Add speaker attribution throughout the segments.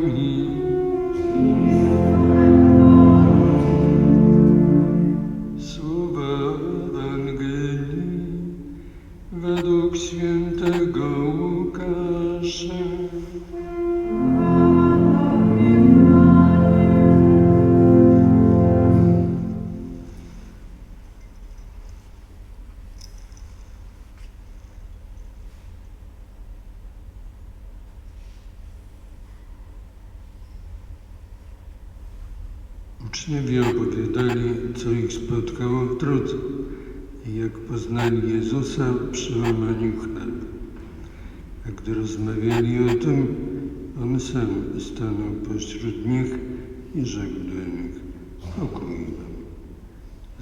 Speaker 1: Słowa Uczniowie opowiadali, co ich spotkało w drodze i jak poznali Jezusa przy łamaniu chleba. A gdy rozmawiali o tym, On sam stanął pośród nich i rzekł do nich, pokój wam.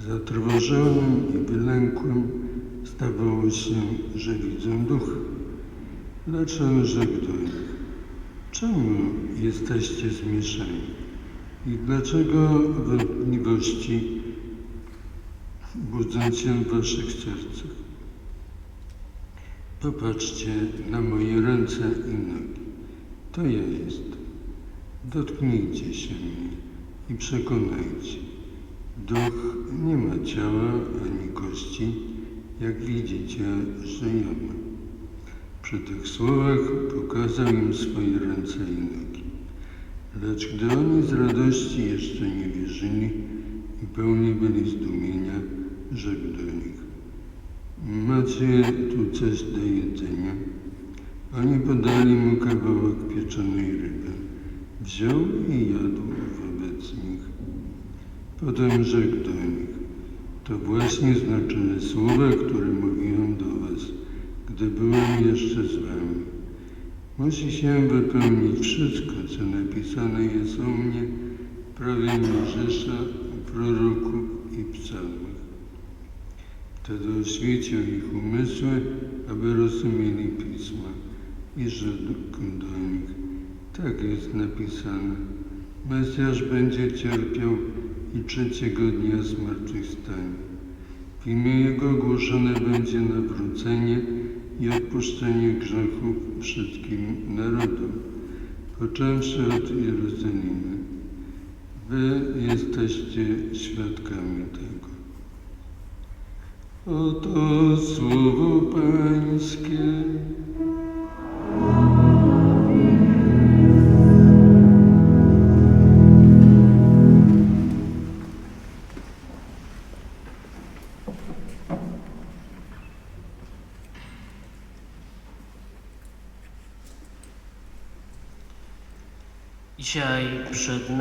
Speaker 1: Zatrwożonym i wylękłym zdawało się, że widzą duch. Lecz On rzekł do nich, czemu jesteście zmieszani? I dlaczego wątpliwości budzą się w waszych sercach? Popatrzcie na moje ręce i nogi. To ja jestem. Dotknijcie się mnie i przekonajcie. Duch nie ma ciała ani kości, jak widzicie, że ja mam. Przy tych słowach pokazał im swoje ręce i nogi. Lecz gdy oni z radości jeszcze nie wierzyli i pełni byli zdumienia, rzekł do nich: Macie tu coś do jedzenia? Oni podali mu kawałek pieczonej ryby. Wziął i jadł wobec nich. Potem rzekł do nich: To właśnie znaczyły słowa, które mówiłem do was, gdy byłem jeszcze z wami. Musi się wypełnić wszystko, co napisane jest o mnie w prawie Mojżesza, proroków i psalmach. Wtedy oświecił ich umysły, aby rozumieli Pisma i rzekł do nich, tak jest napisane, Mesjasz będzie cierpiał i trzeciego dnia zmartwychwstanie. W imię Jego głoszone będzie nawrócenie i odpuszczenie grzechów wszystkim narodom, począwszy od Jerozolimy. Wy jesteście świadkami tego. Oto słowo Pańskie.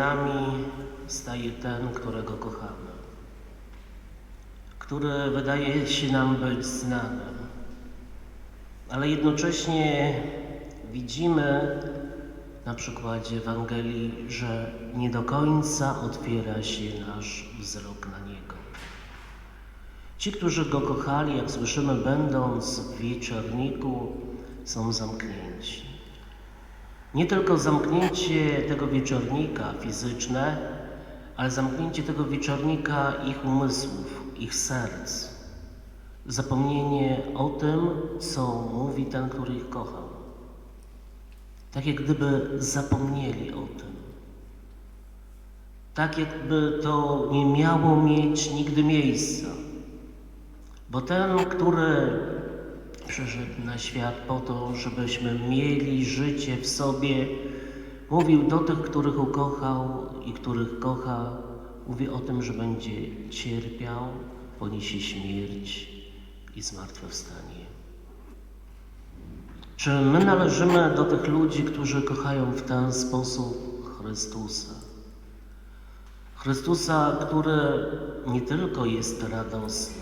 Speaker 2: Przed nami staje ten, którego kochamy, który wydaje się nam być znanym, ale jednocześnie widzimy na przykładzie Ewangelii, że nie do końca otwiera się nasz wzrok na Niego. Ci, którzy Go kochali, jak słyszymy, będąc w wieczorniku, są zamknięci. Nie tylko zamknięcie tego wieczornika fizyczne, ale zamknięcie tego wieczornika ich umysłów, ich serc. Zapomnienie o tym, co mówi ten, który ich kochał. Tak jak gdyby zapomnieli o tym. Tak jakby to nie miało mieć nigdy miejsca. Bo ten, który przyszedł na świat po to, żebyśmy mieli życie w sobie. Mówił do tych, których ukochał i których kocha. Mówi o tym, że będzie cierpiał, poniesie śmierć i zmartwychwstanie. Czy my należymy do tych ludzi, którzy kochają w ten sposób Chrystusa? Chrystusa, który nie tylko jest radosny,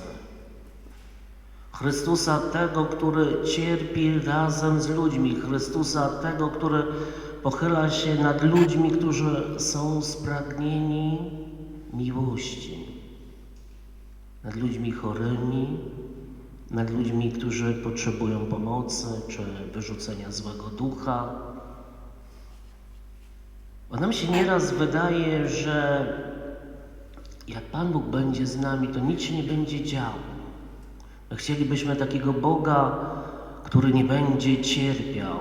Speaker 2: Chrystusa tego, który cierpi razem z ludźmi, Chrystusa tego, który pochyla się nad ludźmi, którzy są spragnieni miłości, nad ludźmi chorymi, nad ludźmi, którzy potrzebują pomocy czy wyrzucenia złego ducha. Bo nam się nieraz wydaje, że jak Pan Bóg będzie z nami, to nic się nie będzie działo. My chcielibyśmy takiego Boga, który nie będzie cierpiał,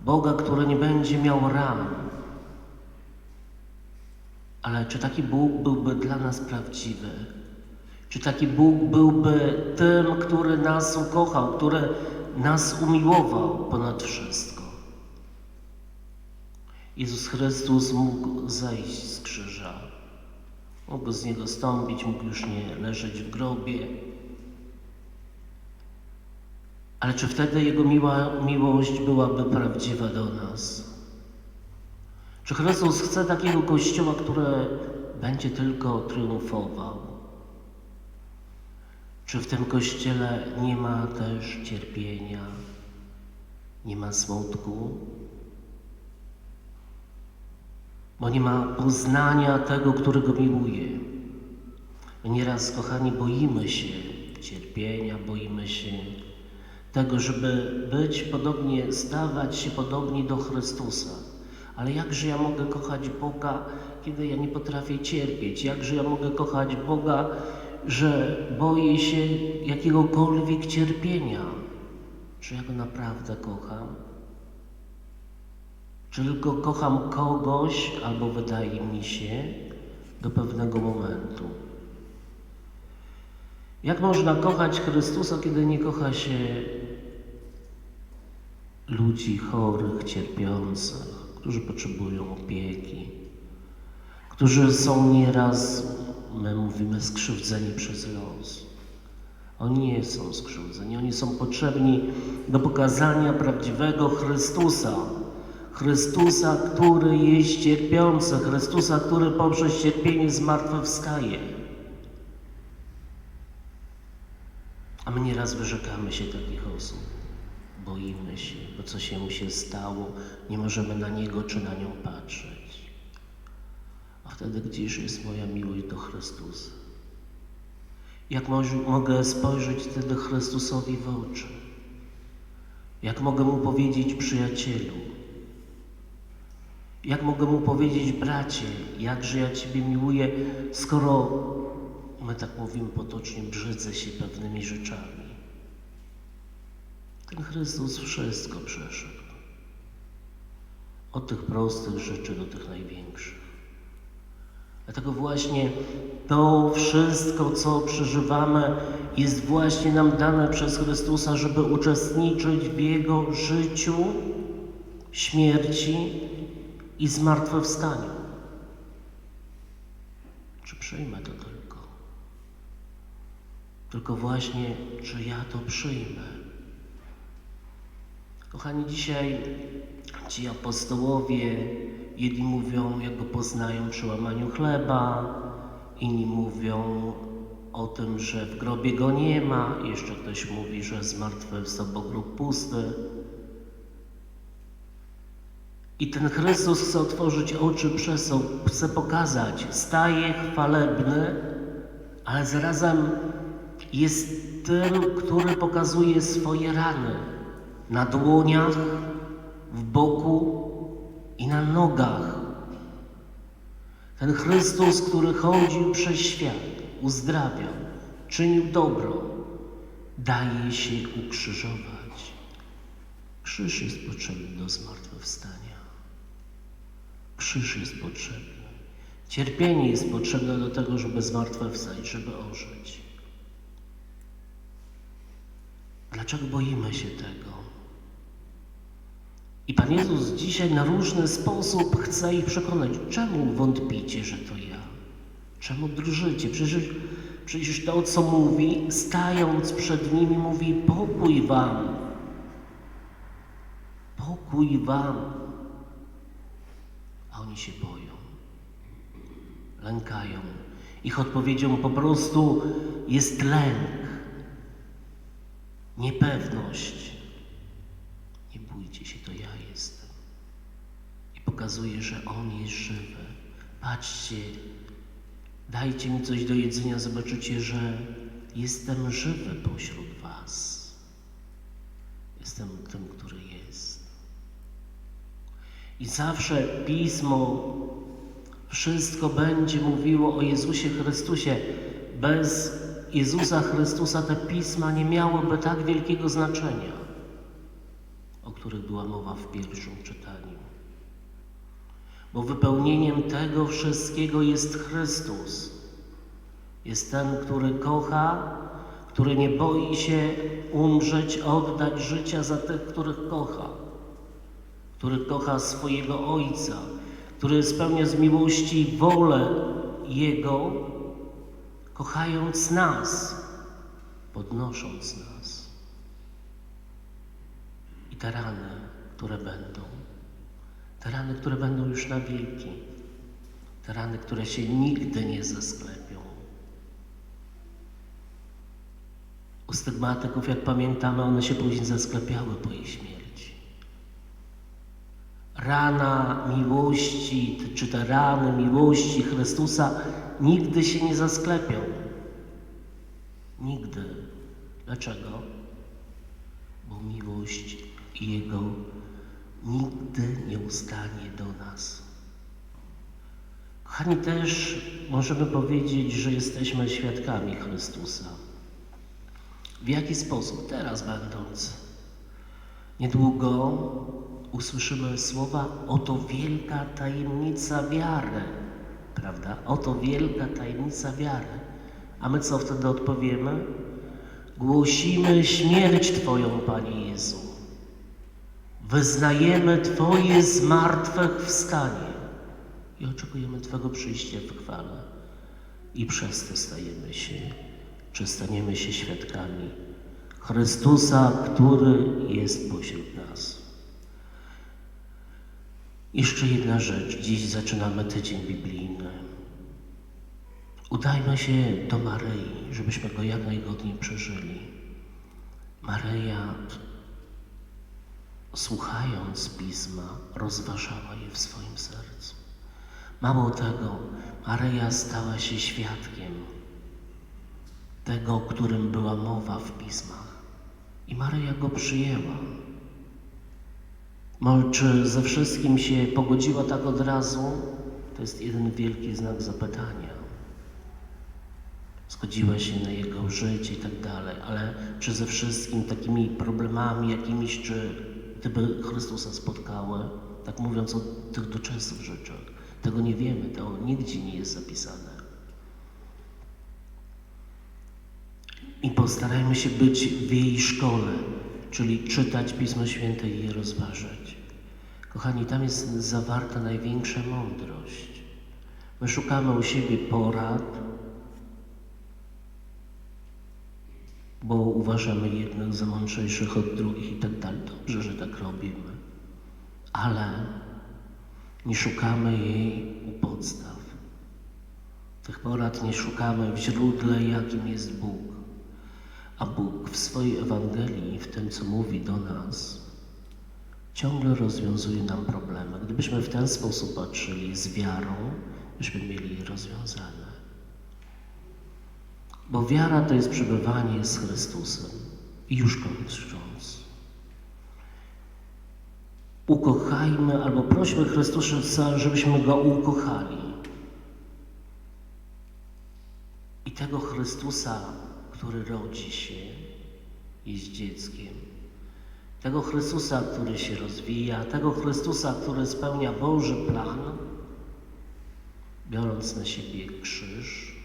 Speaker 2: Boga, który nie będzie miał ran, Ale czy taki Bóg byłby dla nas prawdziwy? Czy taki Bóg byłby tym, który nas ukochał, który nas umiłował ponad wszystko? Jezus Chrystus mógł zejść z krzyża. Mógł z niego stąpić, mógł już nie leżeć w grobie. Ale czy wtedy Jego miła miłość byłaby prawdziwa do nas? Czy Chrystus chce takiego kościoła, który będzie tylko triumfował? Czy w tym kościele nie ma też cierpienia, nie ma smutku? Bo nie ma poznania tego, którego miłuje. Nieraz, kochani, boimy się cierpienia, boimy się tego, żeby być podobnie, stawać się podobni do Chrystusa. Ale jakże ja mogę kochać Boga, kiedy ja nie potrafię cierpieć? Jakże ja mogę kochać Boga, że boję się jakiegokolwiek cierpienia? Czy ja Go naprawdę kocham? Czy tylko kocham kogoś, albo wydaje mi się, do pewnego momentu? Jak można kochać Chrystusa, kiedy nie kocha się ludzi chorych, cierpiących, którzy potrzebują opieki, którzy są nieraz, my mówimy, skrzywdzeni przez los. Oni nie są skrzywdzeni, oni są potrzebni do pokazania prawdziwego Chrystusa. Chrystusa, który jest cierpiący, Chrystusa, który poprzez cierpienie zmartwychwstaje. A my nieraz wyrzekamy się takich osób. Boimy się, bo co się mu się stało, nie możemy na niego czy na nią patrzeć. A wtedy gdzież jest moja miłość do Chrystusa? Jak mogę spojrzeć wtedy Chrystusowi w oczy? Jak mogę mu powiedzieć przyjacielu? Jak mogę mu powiedzieć bracie, jakże ja Ciebie miłuję, skoro my tak mówimy potocznie, brzydzę się pewnymi rzeczami. Ten Chrystus wszystko przeszedł. Od tych prostych rzeczy do tych największych. Dlatego właśnie to wszystko, co przeżywamy, jest właśnie nam dane przez Chrystusa, żeby uczestniczyć w Jego życiu, śmierci i zmartwychwstaniu. Czy przyjmę to tylko? Tylko właśnie, czy ja to przyjmę? Kochani, dzisiaj ci apostołowie, jedni mówią, jak go poznają przy łamaniu chleba, inni mówią o tym, że w grobie go nie ma, jeszcze ktoś mówi, że zmartwychwstał, bo grób pusty. I ten Chrystus chce otworzyć oczy przesą, chce pokazać, staje chwalebny, ale zarazem jest tym, który pokazuje swoje rany na dłoniach, w boku i na nogach. Ten Chrystus, który chodził przez świat, uzdrawiał, czynił dobro, daje się ukrzyżować. Krzyż jest potrzebny do zmartwychwstania. Krzyż jest potrzebny. Cierpienie jest potrzebne do tego, żeby zmartwychwstać, żeby ożyć. Dlaczego boimy się tego? I Pan Jezus dzisiaj na różny sposób chce ich przekonać. Czemu wątpicie, że to ja? Czemu drżycie? Przecież, przecież to, co mówi, stając przed nimi, mówi pokój wam. Pokój wam. A oni się boją. Lękają. Ich odpowiedzią po prostu jest lęk. Niepewność. Nie bójcie się, to ja pokazuje, że On jest żywy. Patrzcie, dajcie mi coś do jedzenia, zobaczycie, że jestem żywy pośród Was. Jestem tym, który jest. I zawsze Pismo wszystko będzie mówiło o Jezusie Chrystusie. Bez Jezusa Chrystusa te pisma nie miałyby tak wielkiego znaczenia o których była mowa w pierwszym czytaniu. Bo wypełnieniem tego wszystkiego jest Chrystus. Jest ten, który kocha, który nie boi się umrzeć, oddać życia za tych, których kocha, który kocha swojego Ojca, który spełnia z miłości wolę Jego, kochając nas, podnosząc nas. I te rany, które będą, te rany, które będą już na wieki, te rany, które się nigdy nie zasklepią. U stygmatyków, jak pamiętamy, one się później zasklepiały po ich śmierci. Rana miłości, czy te rany miłości Chrystusa nigdy się nie zasklepią. Nigdy. Dlaczego? Bo miłość Jego nigdy nie ustanie do nas. Kochani, też możemy powiedzieć, że jesteśmy świadkami Chrystusa. W jaki sposób? Teraz będąc. Niedługo usłyszymy słowa oto wielka tajemnica wiary. Prawda? Oto wielka tajemnica wiary. A my co wtedy odpowiemy? Głosimy śmierć Twoją, Panie Jezu. Wyznajemy Twoje zmartwychwstanie i oczekujemy Twego przyjścia w chwale. I przez to stajemy się, czy staniemy się świadkami Chrystusa, który jest pośród nas. Jeszcze jedna rzecz. Dziś zaczynamy tydzień biblijny. Udajmy się do Maryi, żebyśmy go jak najgodniej przeżyli. Maryja, słuchając pisma, rozważała je w swoim sercu. Mało tego, Maryja stała się świadkiem tego, o którym była mowa w pismach. I Maryja go przyjęła. Czy ze wszystkim się pogodziła tak od razu? To jest jeden wielki znak zapytania. Zgodziła się na jego życie i tak dalej, ale czy ze wszystkim takimi problemami jakimiś, czy gdyby Chrystusa spotkały, tak mówiąc o tych doczesnych rzeczach, tego nie wiemy, to nigdzie nie jest zapisane. I postarajmy się być w jej szkole, czyli czytać Pismo Święte i je rozważać. Kochani, tam jest zawarta największa mądrość. My szukamy u siebie porad, bo uważamy jednych za mądrzejszych od drugich i tak dalej. Dobrze, że tak robimy. Ale nie szukamy jej u podstaw. Tych porad nie szukamy w źródle, jakim jest Bóg. A Bóg w swojej Ewangelii w tym, co mówi do nas, ciągle rozwiązuje nam problemy. Gdybyśmy w ten sposób patrzyli z wiarą, byśmy mieli je rozwiązane. Bo wiara to jest przebywanie z Chrystusem. I już kończąc. Ukochajmy albo prośmy Chrystusa, żebyśmy Go ukochali. I tego Chrystusa, który rodzi się, jest dzieckiem. Tego Chrystusa, który się rozwija, tego Chrystusa, który spełnia Boży plan, biorąc na siebie krzyż,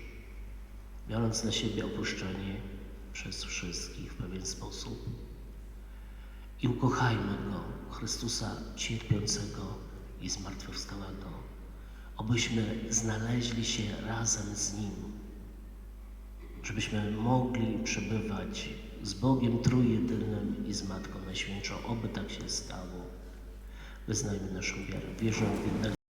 Speaker 2: biorąc na siebie opuszczenie przez wszystkich w pewien sposób. I ukochajmy Go, Chrystusa cierpiącego i zmartwychwstałego, obyśmy znaleźli się razem z Nim, żebyśmy mogli przebywać z Bogiem Trójjedynym i z Matką Najświętszą. Oby tak się stało. Wyznajmy naszą wiarę. Wierzę w jednego